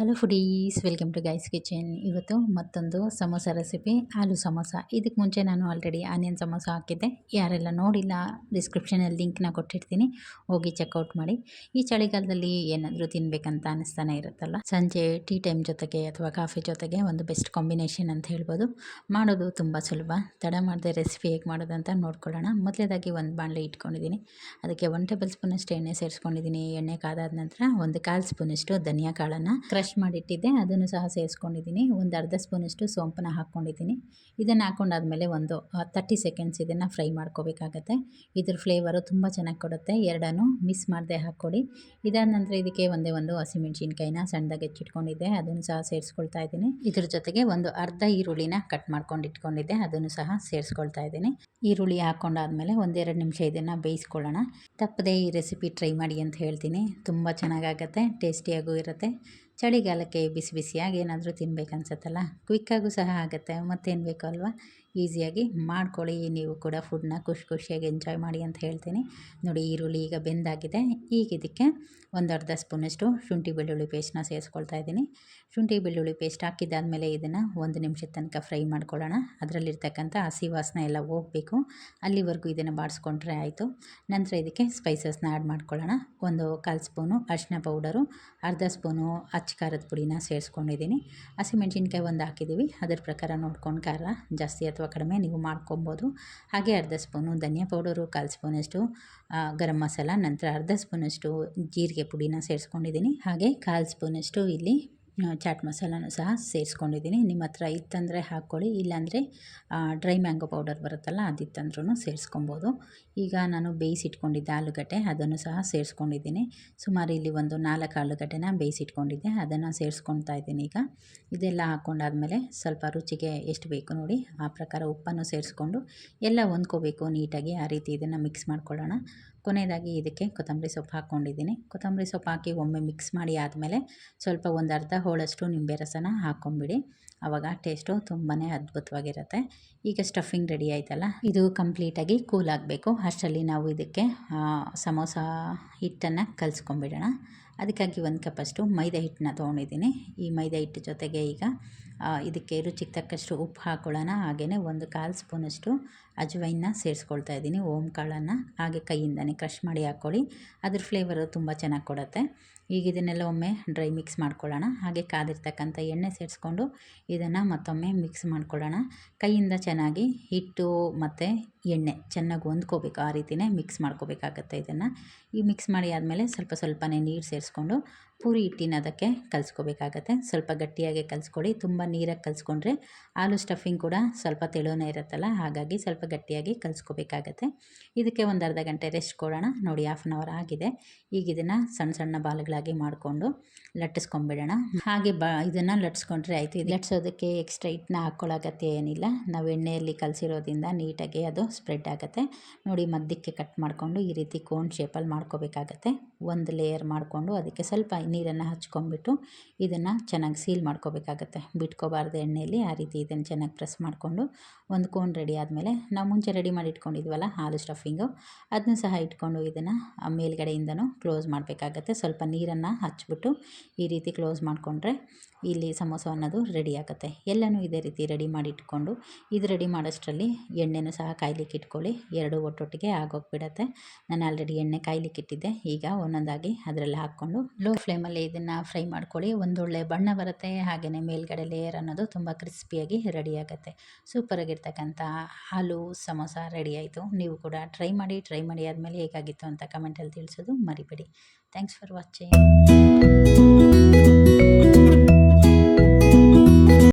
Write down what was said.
Hello foodies, welcome to guys kitchen. ಇವತ್ತು ಮತ್ತೊಂದು samosa recipe, ಆಲೂ ಸಮೋಸ. ಇದಕ್ಕೆ ಮುಂಚೆ ನಾನು ಆಲ್ರೆಡಿ ಆನಿಯನ್ ಸಮೋಸ ಹಾಕಿದ್ದೆ. ಯಾರೆಲ್ಲ ನೋಡಿಲ್ಲ ಡಿಸ್ಕ್ರಿಪ್ಷನಲ್ಲಿ ಲಿಂಕ್ನ ಕೊಟ್ಟಿರ್ತೀನಿ. ಹೋಗಿ ಚೆಕ್ಔಟ್ ಮಾಡಿ. ಈ ಚಳಿಗಾಲದಲ್ಲಿ ಏನಾದರೂ ತಿನ್ನಬೇಕಂತ ಅನ್ನಿಸ್ತಾನೆ ಇರುತ್ತಲ್ಲ? ಸಂಜೆ ಟೀ ಟೈಮ್ ಜೊತೆಗೆ ಅಥವಾ ಕಾಫಿ ಜೊತೆಗೆ ಒಂದು ಬೆಸ್ಟ್ ಕಾಂಬಿನೇಷನ್ ಅಂತ ಹೇಳ್ಬೋದು. ಮಾಡೋದು ತುಂಬ ಸುಲಭ. ತಡ ಮಾಡದೆ ರೆಸಿಪಿ ಹೇಗೆ ಮಾಡೋದು ಅಂತ ನೋಡ್ಕೊಳ್ಳೋಣ. ಮೊದಲೇದಾಗಿ ಒಂದು ಬಾಣಲೆ ಇಟ್ಕೊಂಡಿದ್ದೀನಿ. ಅದಕ್ಕೆ ಒನ್ ಟೇಬಲ್ ಸ್ಪೂನಷ್ಟು ಎಣ್ಣೆ ಸೇರಿಸ್ಕೊಂಡಿದ್ದೀನಿ. ಎಣ್ಣೆ ಕಾದಾದ ನಂತರ ಒಂದು ಕಾಲು ಸ್ಪೂನಷ್ಟು ಧನಿಯಾ ಕಾಳನ್ನು ಕ್ರಷ್ ಮಾಡಿಟ್ಟಿದ್ದೆ, ಅದನ್ನು ಸಹ ಸೇರಿಸ್ಕೊಂಡಿದ್ದೀನಿ. ಒಂದು ಅರ್ಧ ಸ್ಪೂನಷ್ಟು ಸೋಂಪನ್ನ ಹಾಕ್ಕೊಂಡಿದ್ದೀನಿ. ಇದನ್ನು ಹಾಕ್ಕೊಂಡಾದ್ಮೇಲೆ ಒಂದು ತರ್ಟಿ ಸೆಕೆಂಡ್ಸ್ ಇದನ್ನು ಫ್ರೈ ಮಾಡ್ಕೋಬೇಕಾಗತ್ತೆ. ಇದ್ರ ಫ್ಲೇವರು ತುಂಬ ಚೆನ್ನಾಗಿ ಕೊಡುತ್ತೆ. ಎರಡನ್ನೂ ಮಿಸ್ ಮಾಡದೆ ಹಾಕ್ಕೊಡಿ. ಇದಾದ ನಂತರ ಇದಕ್ಕೆ ಒಂದೇ ಒಂದು ಹಸಿಮೆಣ್ಸಿನ್ಕಾಯಿನ ಸಣ್ಣದಾಗಿ ಹೆಚ್ಚಿಟ್ಕೊಂಡಿದ್ದೆ. ಅದನ್ನು ಸಹ ಸೇರಿಸ್ಕೊಳ್ತಾ ಇದ್ದೀನಿ. ಇದ್ರ ಜೊತೆಗೆ ಒಂದು ಅರ್ಧ ಈರುಳ್ಳಿನ ಕಟ್ ಮಾಡ್ಕೊಂಡು ಇಟ್ಕೊಂಡಿದ್ದೆ ಅದನ್ನು ಸಹ ಸೇರಿಸ್ಕೊಳ್ತಾ ಇದ್ದೀನಿ. ಈರುಳ್ಳಿ ಹಾಕ್ಕೊಂಡಾದ್ಮೇಲೆ ಒಂದೆರಡು ನಿಮಿಷ ಇದನ್ನು ಬೇಯಿಸ್ಕೊಳ್ಳೋಣ. ತಪ್ಪದೇ ಈ ರೆಸಿಪಿ ಟ್ರೈ ಮಾಡಿ ಅಂತ ಹೇಳ್ತೀನಿ. ತುಂಬ ಚೆನ್ನಾಗಾಗತ್ತೆ ಟೇಸ್ಟಿಯಾಗೂ ಇರುತ್ತೆ. ಚಳಿಗಾಲಕ್ಕೆ ಬಿಸಿ ಬಿಸಿಯಾಗಿ ಏನಾದರೂ ತಿನ್ಬೇಕನ್ಸತ್ತಲ್ಲ? ಕ್ವಿಕ್ಕಾಗೂ ಸಹ ಆಗುತ್ತೆ. ಮತ್ತೇನು ಬೇಕು ಅಲ್ವಾ? ಈಸಿಯಾಗಿ ಮಾಡ್ಕೊಳ್ಳಿ. ನೀವು ಕೂಡ ಫುಡ್ನ ಖುಷಿ ಖುಷಿಯಾಗಿ ಎಂಜಾಯ್ ಮಾಡಿ ಅಂತ ಹೇಳ್ತೀನಿ. ನೋಡಿ, ಈರುಳ್ಳಿ ಈಗ ಬೆಂದಾಗಿದೆ. ಈಗ ಇದಕ್ಕೆ ಒಂದು ಅರ್ಧ ಸ್ಪೂನಷ್ಟು ಶುಂಠಿ ಬೆಳ್ಳುಳ್ಳಿ ಪೇಸ್ಟ್ನ ಸೇರಿಸ್ಕೊಳ್ತಾ ಇದ್ದೀನಿ. ಶುಂಠಿ ಬೆಳ್ಳುಳ್ಳಿ ಪೇಸ್ಟ್ ಹಾಕಿದ್ದಾದಮೇಲೆ ಇದನ್ನು ಒಂದು ನಿಮಿಷದ ತನಕ ಫ್ರೈ ಮಾಡ್ಕೊಳ್ಳೋಣ. ಅದರಲ್ಲಿರ್ತಕ್ಕಂಥ ಹಸಿ ವಾಸನೆ ಎಲ್ಲ ಹೋಗಬೇಕು. ಅಲ್ಲಿವರೆಗೂ ಇದನ್ನು ಬಾಡಿಸ್ಕೊಂಡ್ರೆ ಆಯಿತು. ನಂತರ ಇದಕ್ಕೆ ಸ್ಪೈಸಸ್ನ ಆ್ಯಡ್ ಮಾಡ್ಕೊಳ್ಳೋಣ. ಒಂದು ಕಾಲು ಸ್ಪೂನು ಅರಿಶಿನ ಪೌಡರು, ಅರ್ಧ ಸ್ಪೂನು ಅಚ್ಚ ಖಾರದ ಪುಡಿನ ಸೇರಿಸ್ಕೊಂಡಿದ್ದೀನಿ. ಹಸಿಮೆಣ್ಸಿನ್ಕಾಯಿ ಒಂದು ಹಾಕಿದ್ದೀವಿ. ಅದ್ರ ಪ್ರಕಾರ ನೋಡ್ಕೊಂಡು ಖಾರ ಜಾಸ್ತಿ ಅಥವಾ ಕಡಿಮೆ ನೀವು ಮಾಡ್ಕೊಬೋದು. ಹಾಗೆ ಅರ್ಧ ಸ್ಪೂನು ಧನಿಯಾ ಪೌಡರು, ಕಾಲು ಸ್ಪೂನಷ್ಟು ಗರಂ ಮಸಾಲ, ನಂತರ ಅರ್ಧ ಸ್ಪೂನಷ್ಟು ಜೀರಿಗೆ ಪುಡಿನ ಸೇರಿಸ್ಕೊಂಡಿದ್ದೀನಿ. ಹಾಗೆ ಕಾಲು ಸ್ಪೂನಷ್ಟು ಇಲ್ಲಿ ಚಾಟ್ ಮಸಾಲನೂ ಸಹ ಸೇರಿಸ್ಕೊಂಡಿದ್ದೀನಿ. ನಿಮ್ಮ ಹತ್ರ ಇತ್ತಂದರೆ ಹಾಕ್ಕೊಳ್ಳಿ, ಇಲ್ಲಾಂದರೆ ಡ್ರೈ ಮ್ಯಾಂಗೋ ಪೌಡರ್ ಬರುತ್ತಲ್ಲ ಅದಿತ್ತಂದ್ರೂ ಸೇರಿಸ್ಕೊಬೋದು. ಈಗ ನಾನು ಬೇಯಿಸಿಟ್ಕೊಂಡಿದ್ದೆ ಆಲೂಗಡ್ಡೆ ಅದನ್ನು ಸಹ ಸೇರಿಸ್ಕೊಂಡಿದ್ದೀನಿ. ಸುಮಾರು ಇಲ್ಲಿ ಒಂದು ನಾಲ್ಕು ಆಲೂಗಡ್ಡೆನ ಬೇಯಿಸಿಟ್ಕೊಂಡಿದ್ದೆ, ಅದನ್ನು ಸೇರಿಸ್ಕೊಳ್ತಾ ಇದ್ದೀನಿ ಈಗ. ಇದೆಲ್ಲ ಹಾಕ್ಕೊಂಡಾದ್ಮೇಲೆ ಸ್ವಲ್ಪ ರುಚಿಗೆ ಎಷ್ಟು ಬೇಕು ನೋಡಿ, ಆ ಪ್ರಕಾರ ಉಪ್ಪನ್ನು ಸೇರಿಸ್ಕೊಂಡು ಎಲ್ಲ ಹೊಂದ್ಕೋಬೇಕು ನೀಟಾಗಿ, ಆ ರೀತಿ ಇದನ್ನು ಮಿಕ್ಸ್ ಮಾಡ್ಕೊಳ್ಳೋಣ. ಕೊನೆಯದಾಗಿ ಇದಕ್ಕೆ ಕೊತ್ತಂಬರಿ ಸೊಪ್ಪು ಹಾಕ್ಕೊಂಡಿದ್ದೀನಿ. ಕೊತ್ತಂಬರಿ ಸೊಪ್ಪು ಹಾಕಿ ಒಮ್ಮೆ ಮಿಕ್ಸ್ ಮಾಡಿ ಆದಮೇಲೆ ಸ್ವಲ್ಪ ಒಂದು ಅರ್ಧ ಹೋಳಷ್ಟು ನಿಂಬೆ ರಸನ ಹಾಕ್ಕೊಂಬಿಡಿ ಆವಾಗ ಟೇಸ್ಟು ತುಂಬಾ ಅದ್ಭುತವಾಗಿರುತ್ತೆ. ಈಗ ಸ್ಟಫಿಂಗ್ ರೆಡಿ ಆಯ್ತಲ್ಲ? ಇದು ಕಂಪ್ಲೀಟಾಗಿ ಕೂಲ್ ಆಗಬೇಕು ಅಷ್ಟರಲ್ಲಿ ನಾವು ಇದಕ್ಕೆ ಸಮೋಸ ಹಿಟ್ಟನ್ನು ಕಲಿಸ್ಕೊಂಬಿಡೋಣ. ಅದಕ್ಕಾಗಿ ಒಂದು ಕಪ್ಪಷ್ಟು ಮೈದಾ ಹಿಟ್ಟನ್ನ ತೊಗೊಂಡಿದ್ದೀನಿ. ಈ ಮೈದಾ ಹಿಟ್ಟು ಜೊತೆಗೆ ಈಗ ಇದಕ್ಕೆ ರುಚಿಗೆ ತಕ್ಕಷ್ಟು ಉಪ್ಪು ಹಾಕ್ಕೊಳ್ಳೋಣ ಹಾಗೆಯೇ ಒಂದು ಕಾಲು ಸ್ಪೂನಷ್ಟು ಅಜ್ವೈನ್ನ ಸೇರಿಸ್ಕೊಳ್ತಾ ಇದ್ದೀನಿ. ಓಮ್ ಕಾಳನ್ನು ಹಾಗೆ ಕೈಯಿಂದನೇ ಕ್ರಷ್ ಮಾಡಿ ಹಾಕ್ಕೊಳ್ಳಿ. ಅದ್ರ ಫ್ಲೇವರು ತುಂಬ ಚೆನ್ನಾಗಿ ಕೊಡುತ್ತೆ. ಈಗ ಇದನ್ನೆಲ್ಲ ಒಮ್ಮೆ ಡ್ರೈ ಮಿಕ್ಸ್ ಮಾಡ್ಕೊಳ್ಳೋಣ. ಹಾಗೆ ಕಾದಿರ್ತಕ್ಕಂಥ ಎಣ್ಣೆ ಸೇರಿಸ್ಕೊಂಡು ಇದನ್ನು ಮತ್ತೊಮ್ಮೆ ಮಿಕ್ಸ್ ಮಾಡ್ಕೊಳ್ಳೋಣ. ಕೈಯಿಂದ ಚೆನ್ನಾಗಿ ಹಿಟ್ಟು ಮತ್ತು ಎಣ್ಣೆ ಚೆನ್ನಾಗಿ ಹೊಂದ್ಕೋಬೇಕು. ಆ ರೀತಿಯೇ ಮಿಕ್ಸ್ ಮಾಡ್ಕೋಬೇಕಾಗತ್ತೆ ಇದನ್ನು. ಈ ಮಿಕ್ಸ್ ಮಾಡಿ ಆದಮೇಲೆ ಸ್ವಲ್ಪ ಸ್ವಲ್ಪನೇ ನೀರು ಸೇರಿಸ್ಕೊಂಡು ಪೂರಿ ಹಿಟ್ಟಿನ ಅದಕ್ಕೆ ಕಲಿಸ್ಕೋಬೇಕಾಗತ್ತೆ. ಸ್ವಲ್ಪ ಗಟ್ಟಿಯಾಗಿ ಕಲಿಸ್ಕೊಡಿ. ತುಂಬ ನೀರಾಗಿ ಕಲಿಸ್ಕೊಂಡ್ರೆ ಆಲೂ ಸ್ಟಫಿಂಗ್ ಕೂಡ ಸ್ವಲ್ಪ ತೆಳುವೇ ಇರುತ್ತಲ್ಲ, ಹಾಗಾಗಿ ಸ್ವಲ್ಪ ಗಟ್ಟಿಯಾಗಿ ಕಲಿಸ್ಕೋಬೇಕಾಗತ್ತೆ. ಇದಕ್ಕೆ ಒಂದು ಅರ್ಧ ಗಂಟೆ ರೆಸ್ಟ್ ಕೊಡೋಣ. ನೋಡಿ ಹಾಫ್ ಆನ್ ಅವರ್ ಆಗಿದೆ. ಈಗ ಇದನ್ನು ಸಣ್ಣ ಸಣ್ಣ ಬಾಲುಗಳಾಗಿ ಮಾಡಿಕೊಂಡು ಲಟ್ಟಿಸ್ಕೊಂಬಿಡೋಣ ಹಾಗೆ ಬ, ಇದನ್ನು ಲಟ್ಸ್ಕೊಂಡ್ರೆ ಆಯಿತು. ಇದು ಲಟ್ಸೋದಕ್ಕೆ ಎಕ್ಸ್ಟ್ರಾ ಹಿಟ್ಟನ್ನ ಹಾಕ್ಕೊಳ್ಳೋ ಅಗತ್ಯ ಏನಿಲ್ಲ. ನಾವು ಎಣ್ಣೆಯಲ್ಲಿ ಕಲಸಿರೋದ್ರಿಂದ ನೀಟಾಗಿ ಅದು ಸ್ಪ್ರೆಡ್ ಆಗುತ್ತೆ. ನೋಡಿ ಮಧ್ಯಕ್ಕೆ ಕಟ್ ಮಾಡಿಕೊಂಡು ಈ ರೀತಿ ಕೋನ್ ಶೇಪಲ್ಲಿ ಮಾಡ್ಕೋಬೇಕಾಗತ್ತೆ. ಒಂದು ಲೇಯರ್ ಮಾಡಿಕೊಂಡು ಅದಕ್ಕೆ ಸ್ವಲ್ಪ ನೀರನ್ನು ಹಚ್ಕೊಂಡ್ಬಿಟ್ಟು ಇದನ್ನು ಚೆನ್ನಾಗಿ ಸೀಲ್ ಮಾಡ್ಕೋಬೇಕಾಗತ್ತೆ. ಬಿಟ್ಕೋಬಾರ್ದು ಎಣ್ಣೆಯಲ್ಲಿ ಆ ರೀತಿ ಇದನ್ನು ಚೆನ್ನಾಗಿ ಪ್ರೆಸ್ ಮಾಡಿಕೊಂಡು ಒಂದು ಕೋನ್ ರೆಡಿ ಆದಮೇಲೆ ನಾವು ಮುಂಚೆ ರೆಡಿ ಮಾಡಿ ಇಟ್ಕೊಂಡಿದ್ವಲ್ಲ ಹಾಲು ಸ್ಟಫಿಂಗು, ಅದನ್ನು ಸಹ ಇಟ್ಕೊಂಡು ಇದನ್ನು ಮೇಲ್ಗಡೆಯಿಂದನೂ ಕ್ಲೋಸ್ ಮಾಡಬೇಕಾಗತ್ತೆ. ಸ್ವಲ್ಪ ನೀರನ್ನು ಹಚ್ಬಿಟ್ಟು ಈ ರೀತಿ ಕ್ಲೋಸ್ ಮಾಡಿಕೊಂಡ್ರೆ ಇಲ್ಲಿ ಸಮೋಸ ಅನ್ನೋದು ರೆಡಿ ಆಗುತ್ತೆ. ಎಲ್ಲನೂ ಇದೇ ರೀತಿ ರೆಡಿ ಮಾಡಿ ಇಟ್ಕೊಂಡು ಇದು ರೆಡಿ ಮಾಡೋಷ್ಟರಲ್ಲಿ ಎಣ್ಣೆನೂ ಸಹ ಕಾಯ್ಲಿಕ್ಕೆ ಇಟ್ಕೊಳ್ಳಿ. ಎರಡು ಒಟ್ಟೊಟ್ಟಿಗೆ ಆಗೋಗ್ಬಿಡತ್ತೆ. ನಾನು ಆಲ್ರೆಡಿ ಎಣ್ಣೆ ಕಾಯ್ಲಿಕ್ಕೆ ಇಟ್ಟಿದ್ದೆ ಈಗ ಒಂದೊಂದಾಗಿ ಅದರಲ್ಲಿ ಹಾಕ್ಕೊಂಡು ಲೋ ಫ್ಲೇಮಲ್ಲಿ ಇದನ್ನು ಫ್ರೈ ಮಾಡ್ಕೊಳ್ಳಿ. ಒಂದೊಳ್ಳೆ ಬಣ್ಣ ಬರುತ್ತೆ ಹಾಗೆಯೇ ಮೇಲ್ಗಡೆ ಲೇಯರ್ ಅನ್ನೋದು ತುಂಬ ಕ್ರಿಸ್ಪಿಯಾಗಿ ರೆಡಿ ಆಗುತ್ತೆ. ಸೂಪರಾಗಿರ್ತಕ್ಕಂಥ ಹಾಲು, ಸಮೋಸ ರೆಡಿ ಆಯಿತು. ನೀವು ಕೂಡ ಟ್ರೈ ಮಾಡಿ ಟ್ರೈ ಮಾಡಿ ಆದಮೇಲೆ ಹೇಗಾಗಿತ್ತು ಅಂತ ಕಮೆಂಟಲ್ಲಿ ತಿಳಿಸೋದು ಮರಿಬೇಡಿ. Thanks for watching